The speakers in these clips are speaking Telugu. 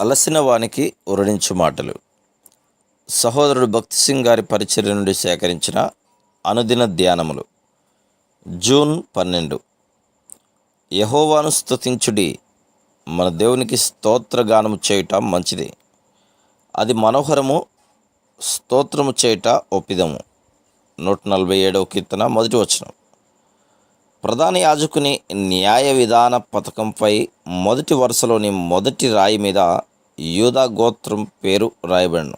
అలసిన వానికి ఉరణించు మాటలు. సహోదరుడు భక్తి సింగ్ గారి పరిచర్య నుండి సేకరించిన అనుదిన ధ్యానములు. జూన్ పన్నెండు. యహోవాను స్తుతించుడి. మన దేవునికి స్తోత్రగానము చేయుట మంచిది. అది మనోహరము స్తోత్రము చేయుట ఒప్పిదము. నూట నలభై ఏడవ కీర్తన మొదటి వచనం. ప్రధాన యాజకుని న్యాయ విధాన పథకంపై మొదటి వరుసలోని మొదటి రాయి మీద యూదా గోత్రం పేరు రాయబడను.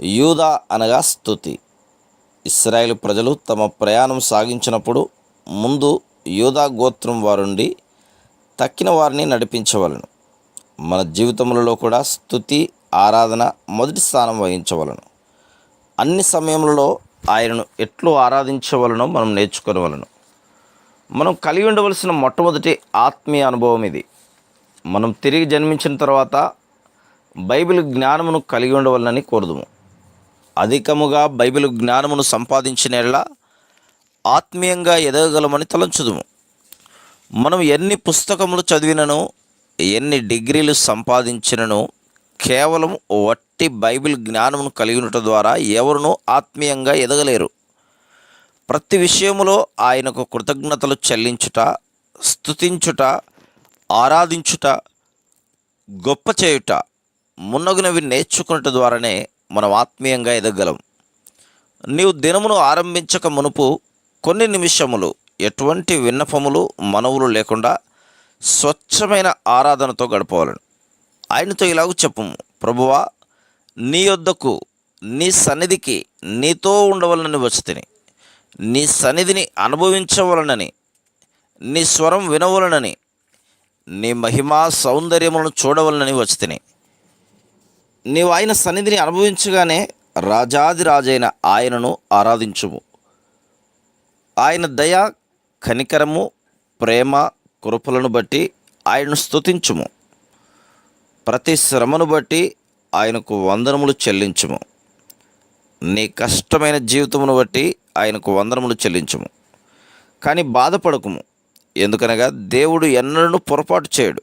యూదా అనగా స్తుతి. ఇస్రాయేల్ ప్రజలు తమ ప్రయాణం సాగించినప్పుడు ముందు యూదా గోత్రం వారుండి తక్కిన వారిని నడిపించవలను. మన జీవితములలో కూడా స్థుతి ఆరాధన మొదటి స్థానం వహించవలను. అన్ని సమయములలో ఆయనను ఎట్లు ఆరాధించవలనో మనం నేర్చుకోవలను మనం కలిగి ఉండవలసిన మొట్టమొదటి ఆత్మీయ అనుభవం ఇది. మనం తిరిగి జన్మించిన తర్వాత బైబిల్ జ్ఞానమును కలిగి ఉండవలనని కోరుదుము. అధికముగా బైబిల్ జ్ఞానమును సంపాదించినలా ఆత్మీయంగా ఎదగగలమని తలంచుదుము. మనం ఎన్ని పుస్తకములు చదివినను ఎన్ని డిగ్రీలు సంపాదించినను కేవలం వట్టి బైబిల్ జ్ఞానమును కలిగి ఉండటం ద్వారా ఎవరునూ ఆత్మీయంగా ఎదగలేరు. ప్రతి విషయములో ఆయనకు కృతజ్ఞతలు చెల్లించుట స్థుతించుట ఆరాధించుట గొప్ప చేయుట మున్నగునవి నేర్చుకున్నట ద్వారానే మనం ఆత్మీయంగా ఎదగలం. నీవు దినమును ఆరంభించక మునుపు కొన్ని నిమిషములు ఎటువంటి విన్నపములు మనవులు లేకుండా స్వచ్ఛమైన ఆరాధనతో గడపవాలను. ఆయనతో ఇలాగ చెప్పము ప్రభువా నీ యొద్దకు నీ సన్నిధికి నీతో ఉండవలనని వచ్చి నీ సన్నిధిని అనుభవించవలనని నీ స్వరం వినవలనని నీ మహిమా సౌందర్యములను చూడవలనని వచ్చి నీవు ఆయన సన్నిధిని అనుభవించగానే రాజాది రాజైన ఆయనను ఆరాధించుము. ఆయన దయ కనికరము ప్రేమ కృపలను బట్టి ఆయనను స్తుతించుము. ప్రతి శ్రమను బట్టి ఆయనకు వందనములు చెల్లించుము. నీ కష్టమైన జీవితమును బట్టి ఆయనకు వందనములు చెల్లించుము. కానీ బాధపడకుము. ఎందుకనగా దేవుడు ఎన్నడూ పొరపాటు చేయడు.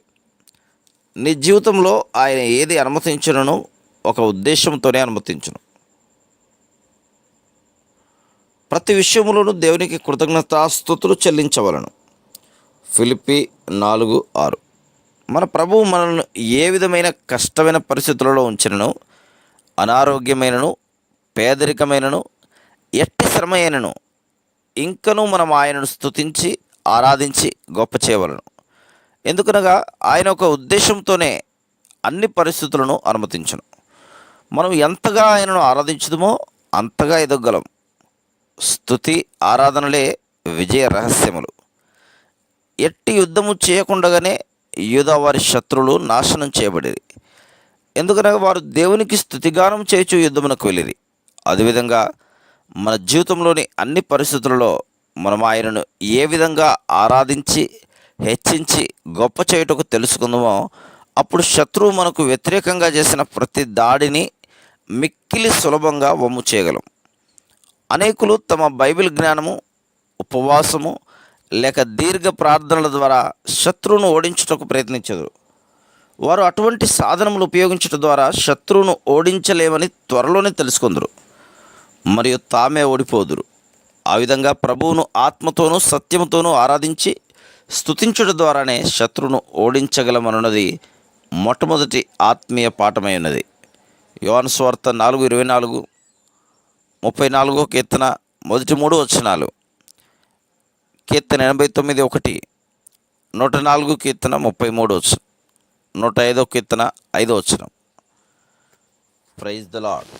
నీ జీవితంలో ఆయన ఏది అనుమతించను ఒక ఉద్దేశంతోనే అనుమతించును. ప్రతి విషయంలోనూ దేవునికి కృతజ్ఞతాస్తుతులు చెల్లించవలను. ఫిలిపి నాలుగు ఆరు. మన ప్రభువు మనల్ని ఏ విధమైన కష్టమైన పరిస్థితులలో ఉంచినను అనారోగ్యమైనను పేదరికమైనను ఎట్టి శ్రమ అయినను ఇంకనూ మనం ఆయనను స్తుతించి ఆరాధించి గొప్ప చేయవలను. ఎందుకనగా ఆయన ఒక ఉద్దేశంతోనే అన్ని పరిస్థితులను అనుమతించను. మనం ఎంతగా ఆయనను ఆరాధించుదమో అంతగా ఎదగలం స్థుతి ఆరాధనలే విజయ రహస్యములు. ఎట్టి యుద్ధము చేయకుండగానే యూదా వారి శత్రువులు నాశనం చేయబడేది. ఎందుకనగా వారు దేవునికి స్థుతిగానం చేచు యుద్ధమునకు వెళ్ళిరి. అదేవిధంగా మన జీవితంలోని అన్ని పరిస్థితులలో మనం ఆయనను ఏ విధంగా ఆరాధించి హెచ్చించి గొప్ప చేయుటకు తెలుసుకుందామో అప్పుడు శత్రువు మనకు వ్యతిరేకంగా చేసిన ప్రతి దాడిని మిక్కిలి సులభంగా వమ్ము చేయగలం. అనేకులు తమ బైబిల్ జ్ఞానము ఉపవాసము లేక దీర్ఘ ప్రార్థనల ద్వారా శత్రువును ఓడించుటకు ప్రయత్నించదు వారు అటువంటి సాధనములు ఉపయోగించడం ద్వారా శత్రువును ఓడించలేమని త్వరలోనే తెలుసుకుందరు. మరియు తామే ఓడిపోదురు. ఆ విధంగా ప్రభువును ఆత్మతోనూ సత్యముతోనూ ఆరాధించి స్తుతించుట ద్వారానే శత్రువును ఓడించగలమనున్నది మొట్టమొదటి ఆత్మీయ పాఠమై ఉన్నది. యోన్ స్వార్థ నాలుగు ఇరవై నాలుగు ముప్పై నాలుగో కీర్తన మొదటి మూడు వచనాలు. కీర్తన ఎనభై తొమ్మిది ఒకటి నూట నాలుగు కీర్తన ముప్పై మూడు వచ్చు నూట ఐదో కీర్తన ఐదో వచ్చిన ప్రైజ్ ద లాడ్